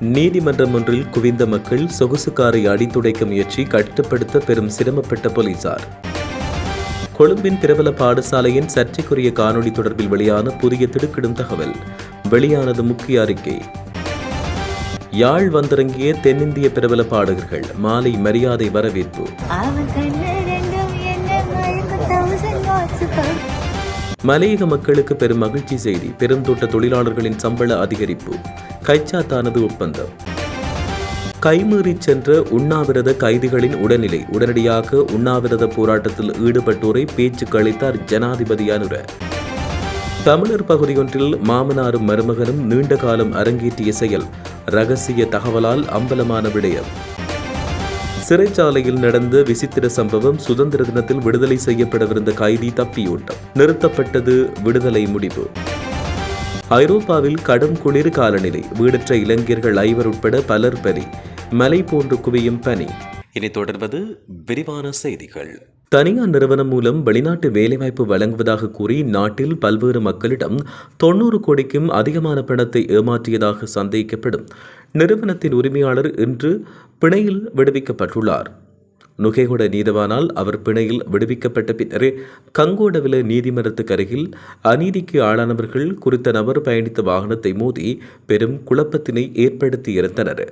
நீதிமன்றம் ஒன்றில் குவிந்த மக்கள் சொகுசு காரை அடித்துடைக்க முயற்சி கட்டுப்படுத்த பெரும் சிரமப்பட்ட போலீசார். கொழும்பின் பிரபல பாடசாலையின் சர்ச்சைக்குரிய காணொளி தொடர்பில் வெளியான புதிய திடுக்கிடும் தகவல். வெளியானது முக்கிய அறிக்கை. யாழ் வந்திறங்கிய தென்னிந்திய பிரபல பாடகர்கள் மாலை மரியாதை வரவேற்பு. மலையக மக்களுக்கு பெரும் மகிழ்ச்சி செய்தி. பெருந்தோட்ட தொழிலாளர்களின் சம்பள அதிகரிப்பு. கைச்சாத்தானது ஒப்பந்தம். கைமீறி சென்ற உண்ணாவிரத கைதிகளின் உடல்நிலை. உடனடியாக உண்ணாவிரத போராட்டத்தில் ஈடுபட்டோரை பேச்சு கழித்தார் ஜனாதிபதி அனுர. தமிழர் பகுதியொன்றில் மாமனாரும் மருமகனும் நீண்ட காலம் அரங்கேற்றிய செயல். ரகசிய தகவலால் அம்பலமான விடயம். சிறைச்சாலையில் நடந்த விசித்திர சம்பவம் சுதந்திர தினத்தில் விடுதலை செய்யப்படவிருந்த கைதி தப்பியோட்டம். நிறுத்தப்பட்டது விடுதலை முடிவு. ஐரோப்பாவில் கடும் குளிர் காலநிலை. வீடற்ற இளைஞர்கள் ஐவர் உட்பட பலர் பலி. மலை போன்று குவியும் பனி. இனி தொடர்வது விரிவான செய்திகள். தனியார் நிறுவனம் மூலம் வெளிநாட்டு வேலைவாய்ப்பு வழங்குவதாக கூறி நாட்டில் பல்வேறு மக்களிடம் தொண்ணூறு கோடிக்கும் அதிகமான பணத்தை ஏமாற்றியதாக சந்தேகிக்கப்படும் நிறுவனத்தின் உரிமையாளர் இன்று பிணையில் விடுவிக்கப்பட்டுள்ளார். நுகேகொட நீதவானால் அவர் பிணையில் விடுவிக்கப்பட்ட பின்னரே கங்கோடவில நீதிமன்றத்துக்கு அருகில் அநீதிக்கு ஆளானவர்கள் குறித்த நபர் பயணித்த வாகனத்தை மோதி பெரும் குழப்பத்தினை ஏற்படுத்தியிருந்தனர்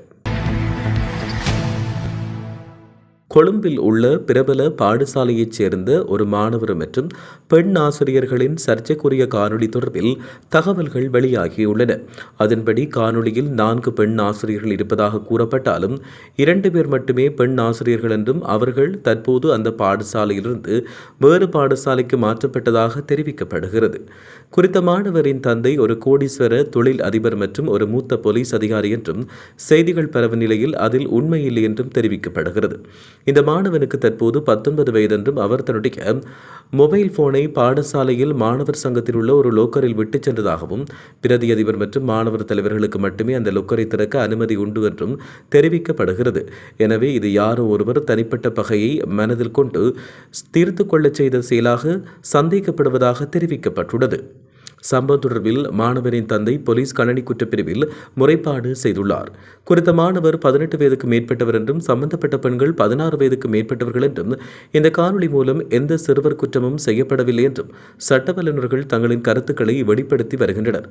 கொழும்பில் உள்ள பிரபல பாடசாலையைச் சேர்ந்த ஒரு மாணவர் மற்றும் பெண் ஆசிரியர்களின் சர்ச்சைக்குரிய காணொளி தொடர்பில் தகவல்கள் வெளியாகியுள்ளன. அதன்படி காணொளியில் நான்கு பெண் ஆசிரியர்கள் இருப்பதாக கூறப்பட்டாலும் இரண்டு பேர் மட்டுமே பெண் ஆசிரியர்கள் என்றும் அவர்கள் தற்போது அந்த பாடசாலையிலிருந்து வேறு பாடசாலைக்கு மாற்றப்பட்டதாக தெரிவிக்கப்படுகிறது. குறித்த மாணவரின் தந்தை ஒரு கோடீஸ்வர தொழில் அதிபர் மற்றும் ஒரு மூத்த போலீஸ் அதிகாரி என்றும் செய்திகள் பரவ நிலையில் அதில் உண்மையில்லை என்றும் தெரிவிக்கப்படுகிறது. இந்த மாணவனுக்கு தற்போது பத்தொன்பது வயதென்றும் அவர் தன்னுடைய மொபைல் போனை பாடசாலையில் மாணவர் சங்கத்தில் உள்ள ஒரு லோக்கரில் விட்டுச் சென்றதாகவும் பிரதி அதிபர் மற்றும் மாணவர் தலைவர்களுக்கு மட்டுமே அந்த லோக்கரை திறக்க அனுமதி உண்டு என்றும் தெரிவிக்கப்படுகிறது. எனவே இது யாரோ ஒருவர் தனிப்பட்ட பகையை மனதில் கொண்டு தீர்த்து கொள்ளச் செய்த செயலாக சந்தேகப்படுவதாக தெரிவிக்கப்பட்டுள்ளது. சம்பவம் தொடர்பில் மாணவரின் தந்தை போலீஸ் கணனி குற்றப்பிரிவில் முறைப்பாடு செய்துள்ளார். குறித்த மாணவர் பதினெட்டு வயதுக்கு மேற்பட்டவர் என்றும் சம்பந்தப்பட்ட பெண்கள் பதினாறு வயதுக்கு மேற்பட்டவர்கள் என்றும் இந்த காணொளி மூலம் எந்த சிறுவர் குற்றமும் செய்யப்படவில்லை என்றும் சட்ட வல்லுநர்கள் தங்களின் கருத்துக்களை வெளிப்படுத்தி வருகின்றனர்.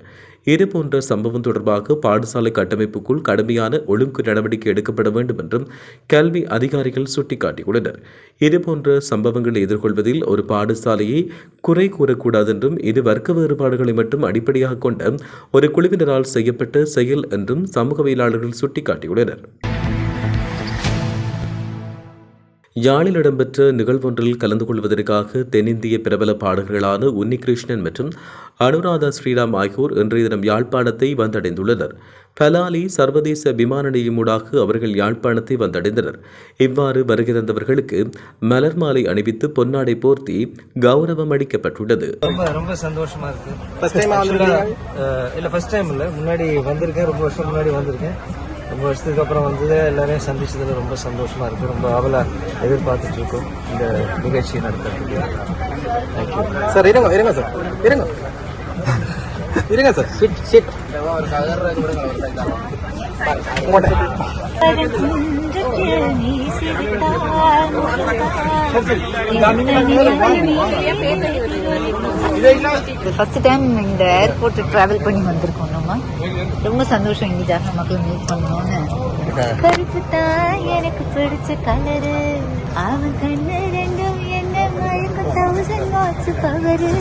இதுபோன்ற சம்பவம் தொடர்பாக பாடசாலை கட்டமைப்புக்குள் கடுமையான ஒழுங்கு நடவடிக்கை எடுக்கப்பட வேண்டும் என்றும் கல்வி அதிகாரிகள் சுட்டிக்காட்டியுள்ளனர். இதுபோன்ற சம்பவங்களை எதிர்கொள்வதில் ஒரு பாடசாலையை குறை கூறக்கூடாது என்றும் இது வர்க்க வேறுபாடுகள் மட்டும் அடிப்படையாக கொண்ட ஒரு குழுவினரால் செய்யப்பட்ட செயல் என்றும் சமூகவியலாளர்கள் சுட்டிக்காட்டியுள்ளனர். யாழில் இடம்பெற்ற நிகழ்வொன்றில் கலந்து கொள்வதற்காக தென்னிந்திய பிரபல பாடகர்களான உன்னிகிருஷ்ணன் மற்றும் அனுராதா ஸ்ரீராம் ஆகியோர் இன்றைய தினம் யாழ்ப்பாணத்தை வந்தடைந்துள்ளனர். பலாலி சர்வதேச விமான நிலையமூடாக அவர்கள் யாழ்ப்பாணத்தை வந்தடைந்தனர். இவ்வாறு வருகை தந்தவர்களுக்கு மலர் மாலை அணிவித்து பொன்னாடை போர்த்தி கௌரவம் அளிக்கப்பட்டுள்ளது. ரொம்ப ரொம்ப சந்தோஷமா இருக்கு. ஃபர்ஸ்ட் டைம் இல்ல ஃபர்ஸ்ட் டைம் இல்ல. முன்னாடி வந்திருக்கேன் ரொம்ப வருஷம் முன்னாடி வந்திருக்கேன். ரொம்ப வருஷத்துக்கு அப்புறம் வந்து எல்லாரையும் சந்திச்சதுல ரொம்ப சந்தோஷமா இருக்கு. ரொம்ப அவலா எதிர்பார்த்துட்டு இருக்கோம். இந்த நிகழ்ச்சி நடத்துறதுக்கு. சார் இருங்க இருங்க சார் இருங்க. இருங்க சார் சிட் சிட் நீ சிரித்தால் ஃபர்ஸ்ட் டைம் இந்த ஏர்போர்ட் டிராவல் பண்ணி வந்திருக்கோம் நம்ம. ரொம்ப சந்தோஷம் இங்க ஜாக மக்களை மீட் பண்ணோம்னு. கருப்பு தான் எனக்கு பிடிச்ச கலரு அவன் கண்ணு ரெண்டும் என்ன மயக்க தௌசண்ட் வாட்ஸ் பவரு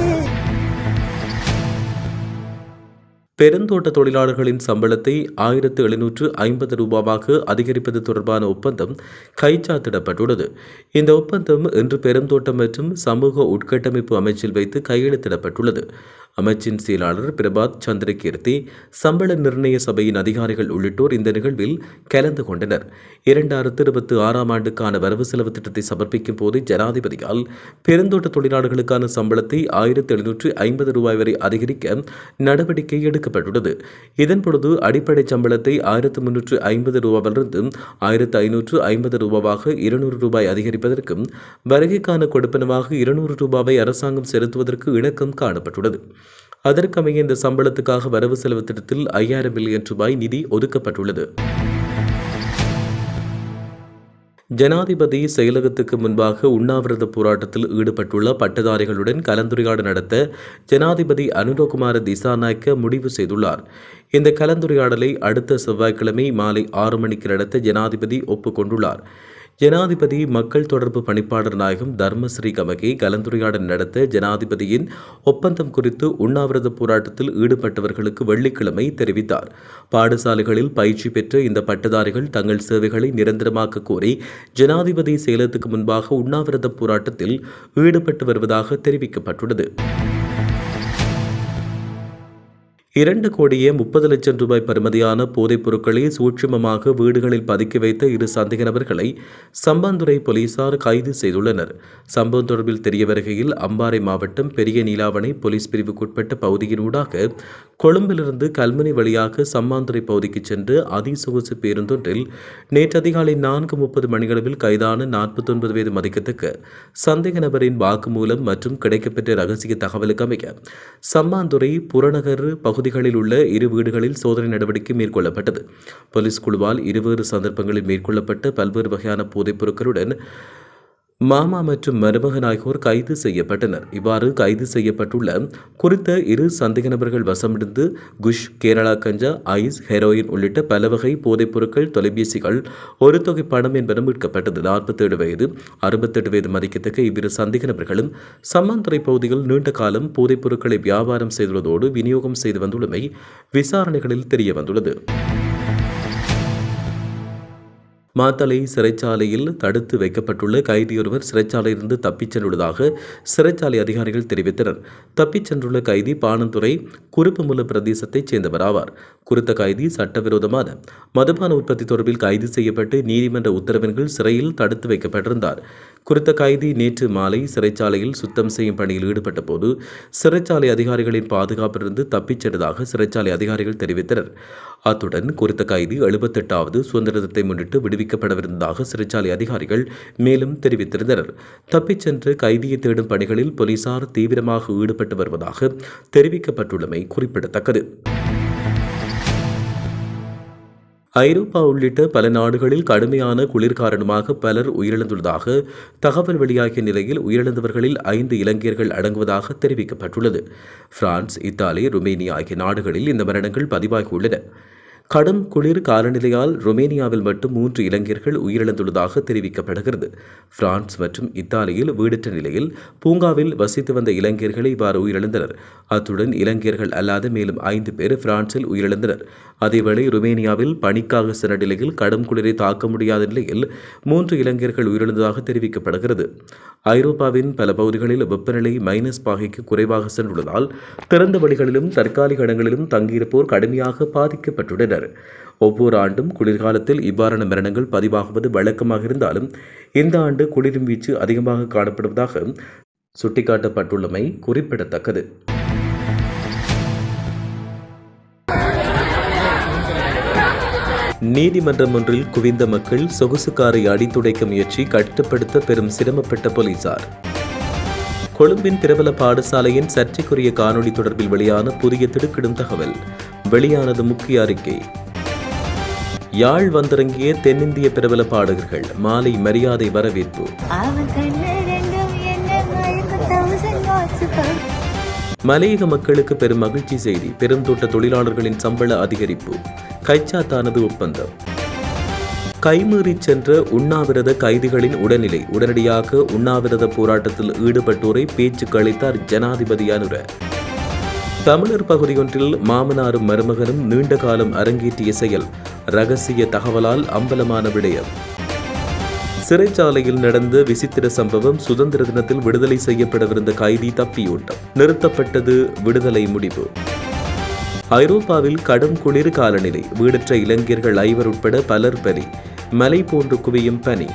பெருந்தோட்ட தொழிலாளர்களின் சம்பளத்தை ஆயிரத்து எழுநூற்று ஐம்பது ரூபாவாக அதிகரிப்பது தொடர்பான ஒப்பந்தம் கைச்சாத்திடப்பட்டுள்ளது. இந்த ஒப்பந்தம் இன்று பெருந்தோட்டம் மற்றும் சமூக உட்கட்டமைப்பு அமைச்சில் வைத்து கையெழுத்திடப்பட்டுள்ளது. அமைச்சின் செயலாளர் பிரபாத் சந்திரகீர்த்தி சம்பள நிர்ணய சபையின் அதிகாரிகள் உள்ளிட்டோர் இந்த நிகழ்வில் கலந்து கொண்டனர். இரண்டாயிரத்து இருபத்தி ஆறாம் ஆண்டுக்கான வரவு செலவு திட்டத்தை சமர்ப்பிக்கும் போது ஜனாதிபதியால் பெருந்தோட்ட தொழிலாளர்களுக்கான சம்பளத்தை ஆயிரத்து எழுநூற்று ஐம்பது ரூபாய் வரை அதிகரிக்க நடவடிக்கை எடுக்க இதன் இதன்பொழுது அடிப்படை சம்பளத்தை ஆயிரத்து முன்னூற்று ஐம்பது ரூபாவிலிருந்து ஆயிரத்து ஐநூற்று ஐம்பது ரூபாவாக இருநூறு ரூபாய் அதிகரிப்பதற்கும் வருகைக்கான கொடுப்பனவாக இருநூறு ரூபாவை அரசாங்கம் செலுத்துவதற்கு இணக்கம் காணப்பட்டுள்ளது. அதற்கமைய இந்த சம்பளத்துக்காக வரவு செலவு திட்டத்தில் ஐயாயிரம் மில்லியன் ரூபாய் நிதி ஒதுக்கப்பட்டுள்ளது. ஜனாதிபதி செயலகத்துக்கு முன்பாக உண்ணாவிரத போராட்டத்தில் ஈடுபட்டுள்ள பட்டதாரிகளுடன் கலந்துரையாடல் நடத்த ஜனாதிபதி அனுரகுமார திசாநாயக்க முடிவு செய்துள்ளார். இந்த கலந்துரையாடலை அடுத்த செவ்வாய்க்கிழமை மாலை ஆறு மணிக்கு நடத்த ஜனாதிபதி ஒப்புக்கொண்டுள்ளார். ஜனாதிபதி மக்கள் தொடர்பு பணிப்பாளர் நாயகம் தர்மஸ்ரீ கமகே கலந்துரையாடல் நடத்த ஜனாதிபதியின் ஒப்பந்தம் குறித்து உண்ணாவிரத போராட்டத்தில் ஈடுபட்டவர்களுக்கு வெள்ளிக்கிழமை தெரிவித்தார். பாடசாலைகளில் பயிற்சி பெற்ற இந்த பட்டதாரிகள் தங்கள் சேவைகளை நிரந்தரமாக்க கோரி ஜனாதிபதி செயலத்துக்கு முன்பாக உண்ணாவிரத போராட்டத்தில் ஈடுபட்டு வருவதாக தெரிவிக்கப்பட்டுள்ளது. இரண்டு கோடியே முப்பது லட்சம் ரூபாய் பருமதியான போதைப் பொருட்களை சூட்சுமமாக வீடுகளில் பதுக்கி வைத்த இரு சந்தேக நபர்களை சம்பாந்துறை போலீசார் கைது செய்துள்ளனர். சம்பவம் தொடர்பில் தெரிய வருகையில் அம்பாறை மாவட்டம் பெரிய நீலாவணை போலீஸ் பிரிவுக்குட்பட்ட பகுதியினூடாக கொழும்பிலிருந்து கல்முனை வழியாக சம்மாந்துறை பகுதிக்கு சென்று அதிசொகுசு பேருந்தொன்றில் நேற்று அதிகாலை நான்கு முப்பது மணியளவில் கைதான நாற்பத்தொன்பது வயது மதிக்கத்தக்க சந்தேக நபரின் வாக்குமூலம் மற்றும் கிடைக்கப்பெற்ற ரகசிய தகவலுக்கு அமைய சம்மாந்துறை புறநகர் பகுதிகளில் உள்ள இரு வீடுகளில் சோதனை நடவடிக்கை மேற்கொள்ளப்பட்டது. போலீஸ் குழுவால் இருவேறு சந்தர்ப்பங்களில் மேற்கொள்ளப்பட்ட பல்வேறு வகையான போதைப் பொருட்களுடன் மாமா மற்றும் மருமகன் ஆகியோர் கைது செய்யப்பட்டனர். இவ்வாறு கைது செய்யப்பட்டுள்ள குறித்த இரு சந்தேக நபர்கள் வசமிருந்து குஷ் கேரளா கஞ்சா ஐஸ் ஹெரோயின் உள்ளிட்ட பல வகை போதைப் பொருட்கள் தொலைபேசிகள் ஒரு தொகை பணம் என்பன மீட்கப்பட்டது நாற்பத்தேழு வயது அறுபத்தெட்டு வயது மதிக்கத்தக்க இவ்விரு சந்தேக நபர்களும் சம்மாந்துறை பகுதியில் நீண்ட காலம் போதைப் பொருட்களை வியாபாரம் செய்துள்ளதோடு விநியோகம் செய்து வந்துள்ளமை விசாரணைகளில் தெரிய வந்துள்ளது மாத்தளை சிறைச்சாலையில் தடுத்து வைக்கப்பட்டுள்ள கைதியொருவர் சிறைச்சாலையிலிருந்து தப்பிச் சென்றுள்ளதாக சிறைச்சாலை அதிகாரிகள் தெரிவித்தனர். தப்பிச் சென்றுள்ள கைதி பாணந்துறை குருப்புமுல பிரதேசத்தைச் சேர்ந்தவர் ஆவார் குறித்த கைதி சட்டவிரோதமான மதுபான உற்பத்தி தொடர்பில் கைது செய்யப்பட்டு நீதிமன்ற உத்தரவின் சிறையில் தடுத்து வைக்கப்பட்டிருந்தார். குறித்த கைதி நேற்று மாலை சிறைச்சாலையில் சுத்தம் செய்யும் பணியில் ஈடுபட்ட போது சிறைச்சாலை அதிகாரிகளின் பாதுகாப்பிலிருந்து தப்பிச் சென்றதாக சிறைச்சாலை அதிகாரிகள் தெரிவித்தனர். அத்துடன் குறித்த கைதி எழுபத்தெட்டாவது சுதந்திர தினத்தை முன்னிட்டு விடுவிக்கப்படவிருந்ததாக சிறைச்சாலை அதிகாரிகள் மேலும் தெரிவித்திருந்தனர். தப்பிச் சென்று கைதியை தேடும் பணிகளில் போலீசார் தீவிரமாக ஈடுபட்டு வருவதாக தெரிவிக்கப்பட்டுள்ளமை குறிப்பிடத்தக்கது. ஐரோப்பா உள்ளிட்ட பல நாடுகளில் கடுமையான குளிர் காரணமாக பலர் உயிரிழந்துள்ளதாக தகவல் வெளியாகிய நிலையில் உயிரிழந்தவர்களில் ஐந்து இலங்கையர்கள் அடங்குவதாக தெரிவிக்கப்பட்டுள்ளது. பிரான்ஸ் இத்தாலி ருமேனியா ஆகிய நாடுகளில் இந்த மரணங்கள் பதிவாகியுள்ளன. கடும் குளிர் காலநிலையால் ருமேனியாவில் மட்டும் மூன்று இளைஞர்கள் உயிரிழந்துள்ளதாக தெரிவிக்கப்படுகிறது. பிரான்ஸ் மற்றும் இத்தாலியில் வீடற்ற நிலையில் பூங்காவில் வசித்து வந்த இளைஞர்கள் இவ்வாறு உயிரிழந்தனர். அத்துடன் இளைஞர்கள் அல்லாத மேலும் ஐந்து பேர் பிரான்சில் உயிரிழந்தனர். அதேவேளை ருமேனியாவில் பணிக்காக சென்ற நிலையில் கடும் குளிரை தாக்க முடியாத நிலையில் மூன்று இளைஞர்கள் உயிரிழந்ததாக தெரிவிக்கப்படுகிறது. ஐரோப்பாவின் பல பகுதிகளில் வெப்பநிலை மைனஸ் பாகைக்கு குறைவாக சென்றுள்ளதால் திறந்த வழிகளிலும் தற்காலிக இடங்களிலும் தங்கியிருப்போர் கடுமையாக பாதிக்கப்பட்டுள்ளனர். ஒவ்வொரு ஆண்டும் குளிர்காலத்தில் இவ்வாறான மரணங்கள் பதிவாகுவது வழக்கமாக இருந்தாலும் இந்த ஆண்டு குளிரும் வீச்சு அதிகமாக காணப்படுவதாக சுட்டிக்காட்டப்பட்டுள்ளமை குறிப்பிடத்தக்கது. நீதிமன்றம் ஒன்றில் குவிந்த மக்கள் சொகுசுக்காரை அடித்துடைக்க முயற்சி கட்டுப்படுத்த பெரும் சிரமப்பட்ட போலீசார். கொழும்பின் பிரபல பாடசாலையின் சர்ச்சைக்குரிய காணொளி தொடர்பில் வெளியான புதிய திடுக்கிடும் தகவல். வெளியானது முக்கிய அறிக்கை. யாழ் வந்திறங்கிய தென்னிந்திய பிரபல பாடகர்கள் மாலை மரியாதை வரவேற்பு. மலையக மக்களுக்கு பெரும் மகிழ்ச்சி செய்தி. பெருந்தோட்ட தொழிலாளர்களின் சம்பள அதிகரிப்பு. கைச்சாத்தானது ஒப்பந்தம். கைமீறிச் சென்ற உண்ணாவிரத கைதிகளின் உடல்நிலை. உடனடியாக உண்ணாவிரத போராட்டத்தில் ஈடுபட்டோரை பேச்சு அளித்தார் ஜனாதிபதி அனுர. தமிழர் பகுதியொன்றில் மாமனாரும் மருமகனும் நீண்ட காலம் அரங்கேற்றிய செயல் ரகசிய தகவலால் அம்பலமான விடயம். சிறைச்சாலையில் நடந்த விசித்திர சம்பவம் சுதந்திர தினத்தில் விடுதலை செய்யப்படவிருந்த கைதி தப்பியோட்டம். நிறுத்தப்பட்டது விடுதலை முடிவு. ஐரோப்பாவில் கடும் குளிர் காலநிலை வீடற்ற இளைஞர்கள் ஐவர் உட்பட பலர் பலி. மலை போன்று குவியும் பனி.